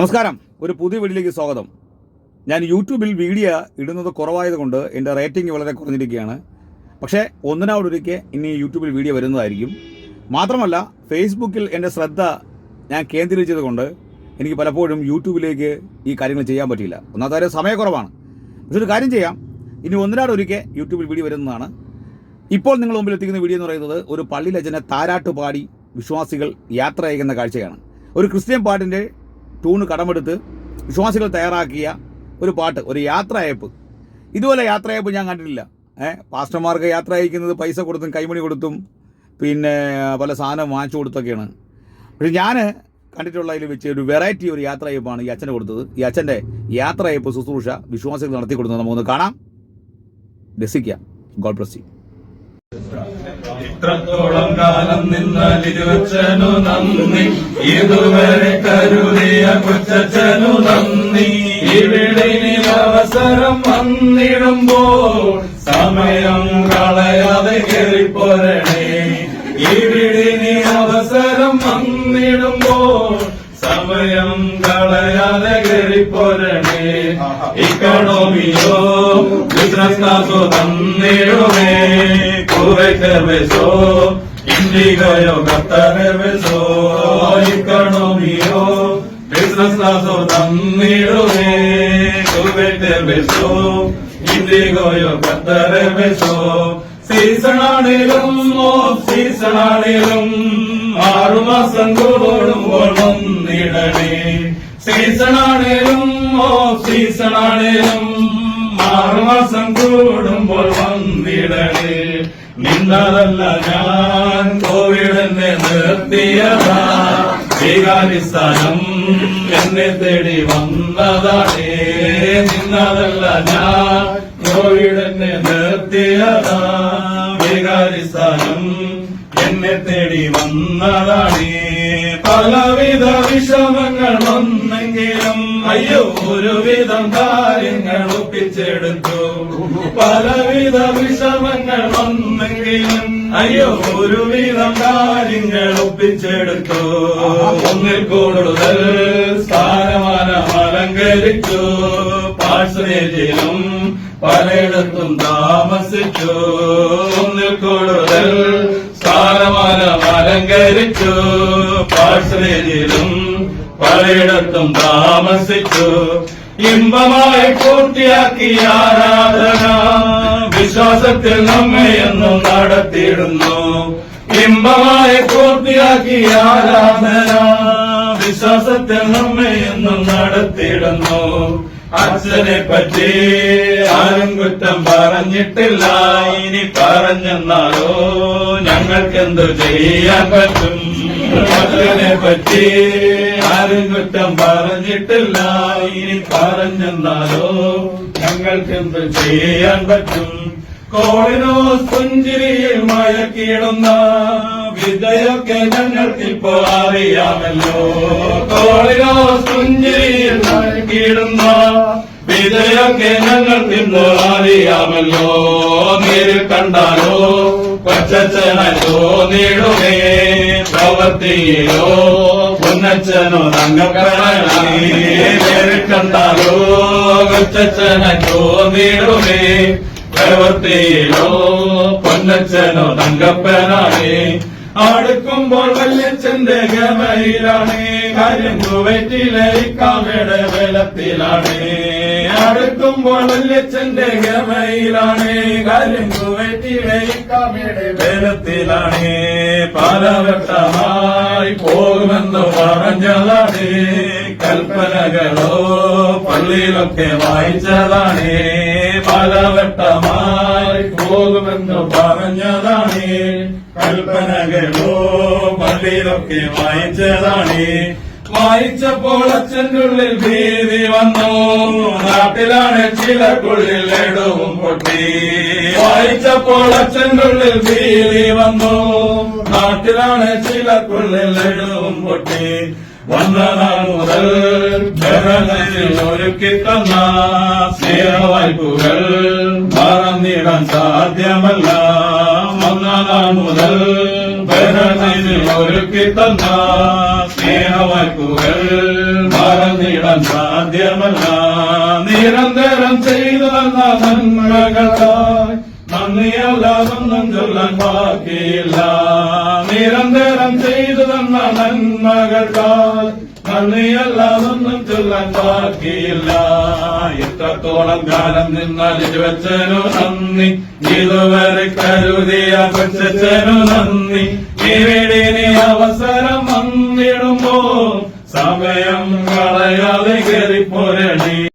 നമസ്കാരം. ഒരു പുതിയ വീഡിയോയിലേക്ക് സ്വാഗതം. ഞാൻ യൂട്യൂബിൽ വീഡിയോ ഇടുന്നത് കുറവായതുകൊണ്ട് എന്റെ റേറ്റിംഗ് വളരെ കുറഞ്ഞിരിക്കുകയാണ്. പക്ഷേ ഒന്നിനാവൊരിക്കെ ഇനി യൂട്യൂബിൽ വീഡിയോ വരുന്നതായിരിക്കും. മാത്രമല്ല ഫേസ്ബുക്കിൽ എന്റെ ശ്രദ്ധ ഞാൻ കേന്ദ്രീകരിച്ചതുകൊണ്ട് എനിക്ക് പലപ്പോഴും യൂട്യൂബിലേക്ക് ഈ കാര്യങ്ങൾ ചെയ്യാൻ പറ്റിയില്ല. ഒന്നാമത്തെ കാര്യം സമയക്കുറവാണ്. പക്ഷെ ഒരു കാര്യം ചെയ്യാം. ഇനി ഒന്നിനാടൊരിക്കെ യൂട്യൂബിൽ വീഡിയോ വരുന്നതാണ്. ഇപ്പോൾ നിങ്ങൾ മുമ്പിൽ എത്തിക്കുന്ന വീഡിയോ എന്ന് പറയുന്നത് ഒരു പള്ളിയിലെ താരാട്ട് പാടി വിശ്വാസികൾ യാത്ര അയക്കുന്ന കാഴ്ചയാണ്. ഒരു ക്രിസ്ത്യൻ പാട്ടിന്റെ ട്യൂണ് കടമെടുത്ത് വിശ്വാസികൾ തയ്യാറാക്കിയ ഒരു പാട്ട് ഒരു യാത്ര യാത്രയയപ്പ്. ഇതുപോലെ യാത്ര യാത്രയയപ്പ് ഞാൻ കണ്ടിട്ടില്ല. ഏഹ് പാസ്റ്റർമാർക്ക് യാത്ര അയക്കുന്നത് പൈസ കൊടുത്തും കൈമണി കൊടുത്തും പിന്നെ പല സാധനം വാങ്ങിച്ചു കൊടുത്തൊക്കെയാണ്. പക്ഷെ ഞാൻ കണ്ടിട്ടുള്ളതിൽ വെച്ച് ഒരു വെറൈറ്റി ഒരു യാത്ര അയപ്പാണ് ഈ അച്ഛന് കൊടുത്തത്. ഈ അച്ഛന്റെ യാത്ര അയപ്പ് ശുശ്രൂഷ വിശ്വാസികൾ നടത്തി കൊടുത്തത് നമുക്കൊന്ന് കാണാം. രസിക്കാം. ഗോഡ് ബ്ലസ് ഇത്രത്തോളം കാലം നിന്നാലിരുവച്ചനു നന്ദി. ഇതുവരെ കരുതിയ കൊച്ചനു നന്ദി. ഇവിടെ അവസരം വന്നിടുമ്പോൾ സമയം കളയാതെ കയറിപ്പോരണേ. ഇവിടെ അവസരം വന്നിടുമ്പോൾ സമയം കളയാതെ കയറിപ്പോരണേ. ഇക്കണോമിയോ ക്ലാസോ തന്നിടുമേ ബെസോ ഇൻഡിഗോയോ ഖത്തർ ബെസോ ഇക്കണോമിയോ ക്ലാസോ തന്നിടുമേ ബെസോ ഇൻഡിഗോയോ ഖത്തർ ബെസോ സീസണാണിലും ഓഫ് സീസണാണിലും ആറുമാസം കൂടുമ്പോൾ വന്നിടണേ സീസണാണേലും ഓഫ് സീസണാണേലും ആറുമാസം കൂടുമ്പോൾ വന്നിടണേ. നിന്നതല്ല ഞാൻ കോവിഡെന്നെ നിർത്തിയതാ. വികാരിസ്ഥാനം എന്നെ തേടി വന്നതാണേ. നിന്നതല്ല ഞാൻ കോവിഡെന്നെ നിർത്തിയതാ. വികാരിസ്ഥാനം എന്നെ തേടി വന്നതാണേ. പലവിധ വിഷമങ്ങൾ വന്നെങ്കിലും അയ്യോ ഒരുവിധം കാര്യങ്ങൾ ഒപ്പിച്ചെടുത്തു. പലവിധ വിഷമങ്ങൾ വന്നെങ്കിലും അയ്യോ ഒരുവിധം കാര്യങ്ങൾ ഒപ്പിച്ചെടുത്തു. ഒന്നിൽ കൂടുതൽ സ്ഥാനമാനം അലങ്കരിച്ചു. പാഴ്സനേജിലും പലയിടത്തും താമസിച്ചു. ഒന്നിൽ കൂടുതൽ സ്ഥാനമാനം അലങ്കരിച്ചു പാഴ്സനേജിലും പലയിടത്തും താമസിച്ചു. ഇമ്പമായി പൂർത്തിയാക്കിയ ആരാധന വിശ്വാസത്തിൽ നമ്മെ എന്നും നടത്തിയിടുന്നു. ഇമ്പമായി പൂർത്തിയാക്കിയ ആരാധന വിശ്വാസത്തിൽ നമ്മെ എന്നും നടത്തിയിടുന്നു. അച്ഛനെ പറ്റി ആരും കുറ്റം പറഞ്ഞിട്ടില്ല. ഇനി പറഞ്ഞെന്നാലോ ഞങ്ങൾക്കെന്തു ചെയ്യാൻ പറ്റും? അച്ഛനെ പറ്റി ആരും കുറ്റം പറഞ്ഞിട്ടില്ല. ഇനി പറഞ്ഞെന്നാലോ ഞങ്ങൾക്കെന്തു ചെയ്യാൻ പറ്റും? കോളിനോ പുഞ്ചിരിയിൽ മയക്കിടുന്ന വിദ്യയൊക്കെ ഞങ്ങൾക്കിപ്പോ അറിയാമല്ലോ. കോളിനോ പുഞ്ചിരിയിൽ മയക്കിടുന്ന വിജയൊക്കെ ഞങ്ങൾക്കിപ്പോ അറിയാമല്ലോ. നേരിൽ കണ്ടാലോ കൊച്ചച്ഛനായി നേടുകേ. പ്രവൃത്തിയിലോ പൊന്നച്ഛനോ തങ്കപ്പനായി നേരിൽ കണ്ടാലോ കൊച്ചച്ഛനായി നേടുകേ. പ്രവൃത്തിയിലോ പൊന്നച്ചനോ തങ്കപ്പനാണേ. അടുക്കുമ്പോൾ വല്യച്ഛന്റെ ഗമയിലാണ് കാര്യം കുവൈറ്റിലെ വെള്ളത്തിലാണ് അടുക്കുമ്പോൾ വല്യച്ഛന്റെ ഗമയിലാണ്. ഇക്കാമയുടെ വെള്ളത്തിലാണ്. പലവട്ടമായി പോകുമെന്ന് പറഞ്ഞതാണ്. കൽപ്പനകളോ പള്ളിയിലൊക്കെ വായിച്ചതാണ്. പലവട്ടമായി പോകുമെന്ന് പറഞ്ഞതാണ്. കൽപ്പനകളോ പള്ളിയിലൊക്കെ വായിച്ചതാണ്. വായിച്ചപ്പോൾ അച്ഛന്റെ ഉള്ളിൽ ഭീതി വന്നു. നാട്ടിലാണ് ചിലക്കുള്ളിൽ ഇടവും പൊട്ടി. വായിച്ചപ്പോൾ അച്ഛന്റെ ഉള്ളിൽ ഭീതി വന്നു. നാട്ടിലാണ് ചിലക്കുള്ളിൽ ഇടവും പൊട്ടി. വന്നനാൾ മുതൽ ജനങ്ങളിൽ ഒരുക്കി തന്ന സ്നേഹവായ്പുകൾ മറന്നിടാൻ സാധ്യമല്ല. വന്നനാൾ മുതൽ ജനങ്ങളിൽ മറന്നിടാൻ ചൊല്ലാൻ സാധ്യമല്ല. നിരന്തരം ചെയ്തു തന്ന നന്മകളായി സ്വന്തം ചൊല്ലാൻ ബാക്കിയില്ല. നിരന്തരം ചെയ്തു തന്ന നന്മകൾക്കായി നന്ദിയല്ലാതൊന്നും ചൊല്ലാൻ ബാക്കിയില്ല. എത്രത്തോളം കാലം നിന്നാൽ ഇരുവച്ചനു നന്ദി. ഇതുവരെ കരുതിയ കൊച്ചനു നന്ദി. ഇവിടെ അവസരം വന്നിടുമ്പോ സമയം കളയാതെ കയറിപ്പോരണി